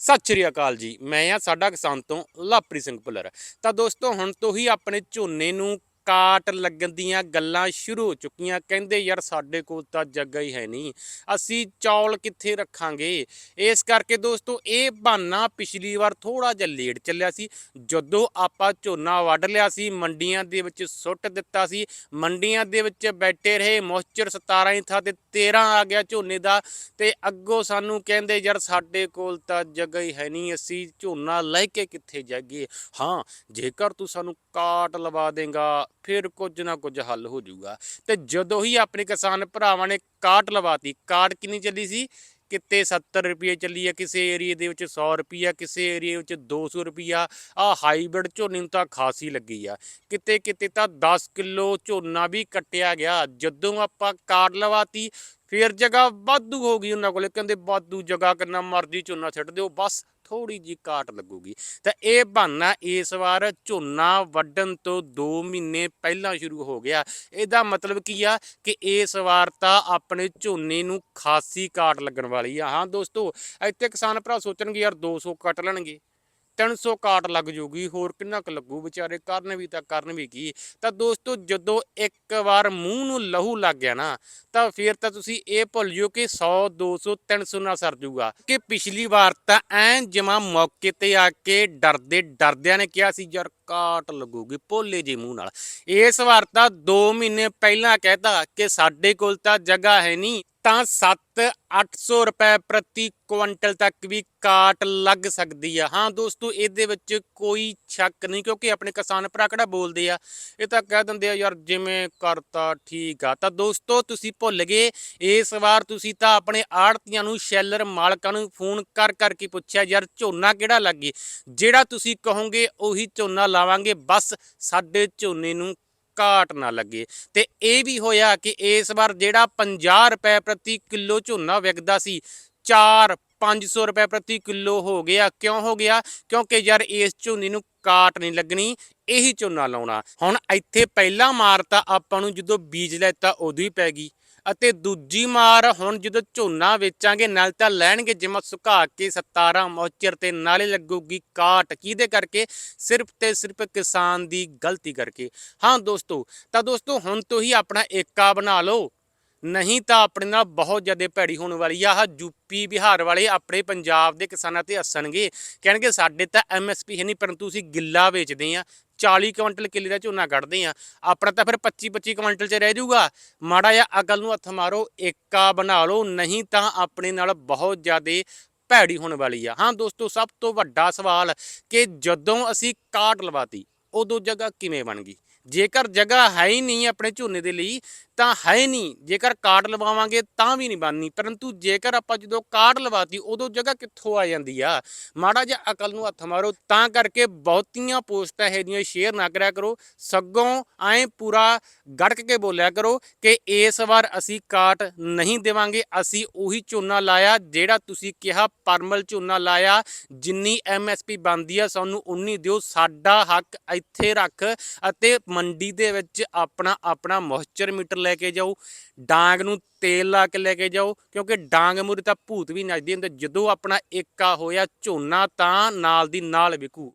ਸਤਿ ਸ਼੍ਰੀ ਅਕਾਲ ਜੀ। ਮੈਂ ਆ ਸਾਡਾ ਕਿਸਾਨ ਤੋਂ ਲਾਪਰੀ ਸਿੰਘ ਭੁੱਲਰ। ਤਾਂ ਦੋਸਤੋ, ਹੁਣ ਤੋਂ ਹੀ ਆਪਣੇ ਝੋਨੇ ਨੂੰ ਕਾਟ ਲੱਗਣ ਦੀਆਂ ਗੱਲਾਂ ਸ਼ੁਰੂ ਹੋ ਚੁੱਕੀਆਂ। ਕਹਿੰਦੇ, ਯਾਰ, ਸਾਡੇ ਕੋਲ ਤਾਂ ਜੱਗਾ ਹੀ ਹੈ ਨਹੀਂ। ਅਸੀਂ ਚੌਲ ਕਿੱਥੇ ਰੱਖਾਂਗੇ? ਇਸ ਕਰਕੇ ਦੋਸਤੋ, ਇਹ ਬਹਾਨਾ ਪਿਛਲੀ ਵਾਰ ਥੋੜਾ ਜਿਹਾ ਲੇਟ ਚੱਲਿਆ ਸੀ। ਜਦੋਂ ਆਪਾਂ ਝੋਨਾ ਵੱਢ ਲਿਆ ਸੀ, ਮੰਡੀਆਂ ਦੇ ਵਿੱਚ ਸੁੱਟ ਦਿੱਤਾ ਸੀ। ਮੰਡੀਆਂ ਦੇ ਵਿੱਚ ਬੈਠੇ ਰਹੇ, ਮੋਇਸਚਰ 17 ਹੀ ਥਾਂ ਤੇ 13 ਆ ਗਿਆ ਝੋਨੇ ਦਾ। ਤੇ ਅੱਗੋਂ ਸਾਨੂੰ ਕਹਿੰਦੇ, ਯਾਰ, ਸਾਡੇ ਕੋਲ ਤਾਂ ਜਗ੍ਹਾ ਹੀ ਹੈ ਨਹੀਂ। ਅਸੀਂ ਝੋਨਾ ਲੈ ਕੇ ਕਿੱਥੇ ਜਾਈਏ? ਹਾਂ, ਜੇਕਰ ਤੂੰ ਸਾਨੂੰ ਕਾਟ ਲਵਾ ਦੇਗਾ ਫਿਰ ਕੁਝ ਨਾ ਕੁਝ ਹੱਲ ਹੋ ਜਾਊਗਾ। ਤੇ ਜਦੋਂ ਹੀ ਆਪਣੇ ਕਿਸਾਨ ਭਰਾਵਾਂ ਨੇ ਕਾਟ ਲਵਾਤੀ ਕਾਟ ਕਿੰਨੀ ਚੱਲੀ ਸੀ? ਕਿਤੇ 70 ਰੁਪਏ ਚੱਲੀ ਆ, ਕਿਸੇ ਏਰੀਏ ਦੇ ਵਿੱਚ 100 ਰੁਪਿਆ ਕਿਸੇ ਏਰੀਏ ਵਿੱਚ 200 ਰੁਪਿਆ ਆ ਹਾਈਬ੍ਰਿਡ ਝੋਨੇ ਨੂੰ ਤਾਂ ਖਾਸੀ ਲੱਗੀ ਆ। ਕਿਤੇ ਕਿਤੇ ਤਾਂ 10 ਕਿਲੋ ਝੋਨਾ ਵੀ ਕੱਟਿਆ ਗਿਆ। ਜਦੋਂ ਆਪਾਂ ਕਾਟ ਲਵਾਤੀ, ਫਿਰ ਜਗ੍ਹਾ ਵਾਧੂ ਹੋ ਗਈ ਉਹਨਾਂ ਕੋਲੇ। ਕਹਿੰਦੇ, ਵਾਧੂ ਜਗ੍ਹਾ ਕਿੰਨਾ ਮਰਜ਼ੀ ਝੋਨਾ ਛੱਡ ਦਿਓ, ਬਸ ਥੋੜੀ ਜੀ ਕਾਟ ਲੱਗੂਗੀ। ਤਾਂ ਇਹ ਬਹਾਨਾ ਇਸ ਵਾਰ ਝੋਨਾ ਵੱਢਣ ਤੋਂ 2 ਮਹੀਨੇ ਪਹਿਲਾਂ ਸ਼ੁਰੂ ਹੋ ਗਿਆ। ਇਹਦਾ ਮਤਲਬ ਕੀ ਆ ਕਿ ਇਸ ਵਾਰ ਤਾਂ ਆਪਣੇ ਝੋਨੇ ਨੂੰ ਖਾਸੀ ਕਾਟ ਲੱਗਣ ਵਾਲੀ ਆ। ਹਾਂ ਦੋਸਤੋ, ਇੱਥੇ ਕਿਸਾਨ ਭਰਾ ਸੋਚਣਗੇ, ਯਾਰ 200 ਕੱਟ ਲੈਣਗੇ। 300 ਕਾਟ ਲੱਗ ਜੂਗੀ, ਹੋਰ ਕਿੰਨਾ ਕੁ ਲੱਗੂ ਵਿਚਾਰੇ? ਕਰਨ ਵੀ ਤਾਂ ਕਰਨ ਵੀ ਕੀ? ਤਾਂ ਦੋਸਤੋ, ਜਦੋਂ ਇੱਕ ਵਾਰ ਮੂੰਹ ਨੂੰ ਲਹੂ ਲੱਗ ਗਿਆ ਨਾ, ਤਾਂ ਫਿਰ ਤਾਂ ਤੁਸੀਂ ਇਹ ਭੁੱਲ ਜਿਓ ਕਿ 100 200 300 ਨਾਲ ਸਰ ਜੂਗਾ। ਕਿ ਪਿਛਲੀ ਵਾਰ ਤਾਂ ਐ ਜਮਾ ਮੌਕੇ ਤੇ ਆ ਕੇ ਡਰਦੇ, ਡਰਦਿਆਂ ਨੇ ਕਿਹਾ ਸੀ, ਯਾਰ ਕਾਟ ਲੱਗੂਗੀ ਭੋਲੇ ਜੇ ਮੂੰਹ ਨਾਲ। ਇਸ ਵਾਰ ਤਾਂ 2 ਮਹੀਨੇ ਪਹਿਲਾਂ ਕਹਿਤਾ ਕਿ ਸਾਡੇ ਕੋਲ ਤਾਂ ਜਗ੍ਹਾ ਹੈ ਨਹੀਂ। ਤਾਂ 7 800 ਰੁਪਏ ਪ੍ਰਤੀ ਕੁਇੰਟਲ ਤੱਕ ਵੀ ਕਾਟ ਲੱਗ ਸਕਦੀ ਆ। ਹਾਂ ਦੋਸਤੋ, ਇਹਦੇ ਵਿੱਚ ਕੋਈ ਸ਼ੱਕ ਨਹੀਂ, ਕਿਉਂਕਿ ਆਪਣੇ ਕਿਸਾਨ ਭਰਾ ਕਿਹੜਾ ਬੋਲਦੇ ਆ? ਇਹ ਤਾਂ ਕਹਿ ਦਿੰਦੇ ਆ, ਯਾਰ ਜਿਵੇਂ ਕਰਤਾ ਠੀਕ ਆ। ਤਾਂ ਦੋਸਤੋ, ਤੁਸੀਂ ਭੁੱਲ ਗਏ। ਇਸ ਵਾਰ ਤੁਸੀਂ ਤਾਂ ਆਪਣੇ ਆੜਤੀਆਂ ਨੂੰ, ਸ਼ੈਲਰ ਮਾਲਕਾਂ ਨੂੰ ਫੋਨ ਕਰ ਕਰਕੇ ਪੁੱਛਿਆ, ਯਾਰ ਝੋਨਾ ਕਿਹੜਾ ਲੱਗੇ ਜਿਹੜਾ ਤੁਸੀਂ ਕਹੋਗੇ, ਉਹੀ ਝੋਨਾ ਲਾਵਾਂਗੇ। ਬਸ ਸਾਡੇ ਝੋਨੇ ਨੂੰ ਘਾਟ ਨਾ ਲੱਗੇ। ਤੇ ਇਹ ਵੀ ਹੋਇਆ ਕਿ ਇਸ ਵਾਰ ਜਿਹੜਾ 50 ਰੁਪਏ ਪ੍ਰਤੀ ਕਿਲੋ ਝੋਨਾ ਵਿਕਦਾ ਸੀ 4 500 ਰੁਪਏ ਪ੍ਰਤੀ ਕਿਲੋ ਹੋ ਗਿਆ। ਕਿਉਂ ਹੋ ਗਿਆ? ਕਿਉਂਕਿ ਯਾਰ ਇਸ ਝੋਨੇ ਨੂੰ ਕਾਟ ਨਹੀਂ ਲੱਗਣੀ, ਇਹੀ ਝੋਨਾ ਲਾਉਣਾ। ਹੁਣ ਇੱਥੇ ਪਹਿਲਾ ਮਾਰਤਾ ਆਪਾਂ ਨੂੰ ਜਦੋਂ ਬੀਜ ਲੈਤਾ ਉਦੋਂ ਹੀ ਪੈ ਗਈ। ਅਤੇ ਦੂਜੀ ਮਾਰ ਹੁਣ ਜਦੋਂ ਝੋਨਾ ਵੇਚਾਂਗੇ, ਨਾਲ ਤਾਂ ਲੈਣਗੇ ਜਿਵੇਂ ਸੁਕਾ ਕੇ 17 ਮੌਚਰ ਤੇ ਨਾਲੇ ਲੱਗੂਗੀ ਕਾਟ, ਕਿਹਦੇ ਕਰਕੇ? ਸਿਰਫ ਤੇ ਸਿਰਫ ਕਿਸਾਨ ਦੀ ਗਲਤੀ ਕਰਕੇ। ਹਾਂ ਦੋਸਤੋ, ਤਾਂ ਦੋਸਤੋ ਹੁਣ ਤੋਂ ਹੀ ਆਪਣਾ ਏਕਾ ਬਣਾ ਲਓ। ਨਹੀਂ ਤਾਂ ਆਪਣੇ ਨਾਲ ਬਹੁਤ ਜ਼ਿਆਦਾ ਭੈੜੀ ਹੋਣ ਵਾਲੀ ਆ। ਆਹ ਯੂਪੀ ਬਿਹਾਰ ਵਾਲੇ ਆਪਣੇ ਪੰਜਾਬ ਦੇ ਕਿਸਾਨਾਂ ਤੇ ਹੱਸਣਗੇ। ਕਹਿਣਗੇ ਸਾਡੇ ਤਾਂ ਐਮਐਸਪੀ ਹੈ ਨਹੀਂ, ਪਰੰਤੂ ਅਸੀਂ ਗਿੱਲਾ ਵੇਚਦੇ ਆ 40 ਕੁਇੰਟਲ ਕਿੱਲੇ ਦਾ ਝੋਨਾ ਕੱਢਦੇ ਆ। ਆਪਣਾ ਤਾਂ ਫਿਰ 25 25 ਕੁਇੰਟਲ ਚ ਰਹਿ ਜਾਊਗਾ। ਮਾੜਾ ਜਿਹਾ ਅਕਲ ਨੂੰ ਹੱਥ ਮਾਰੋ, ਏਕਾ ਬਣਾ ਲਓ, ਨਹੀਂ ਤਾਂ ਆਪਣੇ ਨਾਲ ਬਹੁਤ ਜ਼ਿਆਦਾ ਭੈੜੀ ਹੋਣ ਵਾਲੀ ਆ। ਹਾਂ ਦੋਸਤੋ, ਸਭ ਤੋਂ ਵੱਡਾ ਸਵਾਲ ਕਿ ਜਦੋਂ ਅਸੀਂ ਕਾਟ ਲਵਾਤੀ, ਉਦੋਂ ਜਗ੍ਹਾ ਕਿਵੇਂ ਬਣ ਗਈ? ਜੇਕਰ ਜਗ੍ਹਾ ਹੈ ਹੀ ਨਹੀਂ ਆਪਣੇ ਝੋਨੇ ਦੇ ਲਈ ਤਾਂ ਹੈ ਨਹੀਂ। ਜੇਕਰ ਕਾਰਡ ਲਵਾਵਾਂਗੇ ਤਾਂ ਵੀ ਨਹੀਂ ਬਣਨੀ। ਪਰੰਤੂ ਜੇਕਰ ਆਪਾਂ ਜਦੋਂ ਕਾਰਡ ਲਵਾਤੀ, ਉਦੋਂ ਜਗ੍ਹਾ ਕਿੱਥੋਂ ਆ ਜਾਂਦੀ ਆ? ਮਾੜਾ ਜਿਹਾ ਅਕਲ ਨੂੰ ਹੱਥ ਮਾਰੋ, ਤਾਂ ਕਰਕੇ ਬਹੁਤੀਆਂ ਪੋਸਟਾਂ ਇਹ ਜਿਹੀਆਂ ਸ਼ੇਅਰ ਨਾ ਕਰਿਆ ਕਰੋ। ਸੱਗੋਂ ਐਂ ਪੂਰਾ ਗੜਕ ਕੇ ਬੋਲਿਆ ਕਰੋ ਕਿ ਇਸ ਵਾਰ ਅਸੀਂ ਕਾਟ ਨਹੀਂ ਦੇਵਾਂਗੇ। ਅਸੀਂ ਉਹੀ ਝੋਨਾ ਲਾਇਆ ਜਿਹੜਾ ਤੁਸੀਂ ਕਿਹਾ ਪਰਮਲ ਝੋਨਾ ਲਾਇਆ। ਜਿੰਨੀ ਐਮਐਸਪੀ ਬਣਦੀ ਆ, ਸਾਨੂੰ ਉਨੀ ਦਿਓ। ਸਾਡਾ ਹੱਕ ਇੱਥੇ ਰੱਖ ਅਤੇ ਮੰਡੀ ਦੇ ਵਿੱਚ ਆਪਣਾ ਆਪਣਾ ਮੋਇਸਚਰ ਮੀਟਰ ਲੈ ਕੇ ਜਾਓ, ਡਾਂਗ ਨੂੰ ਤੇਲ ਲਾ ਕੇ ਲੈ ਕੇ ਜਾਓ, ਕਿਉਂਕਿ ਡਾਂਗ ਮੂਰੇ ਤਾਂ ਭੂਤ ਵੀ ਨੱਚਦੀ ਹੁੰਦੇ ਜਦੋਂ ਆਪਣਾ ਏਕਾ ਹੋਇਆ ਝੋਨਾ ਤਾਂ ਨਾਲ ਦੀ ਨਾਲ ਵਿਕੂ।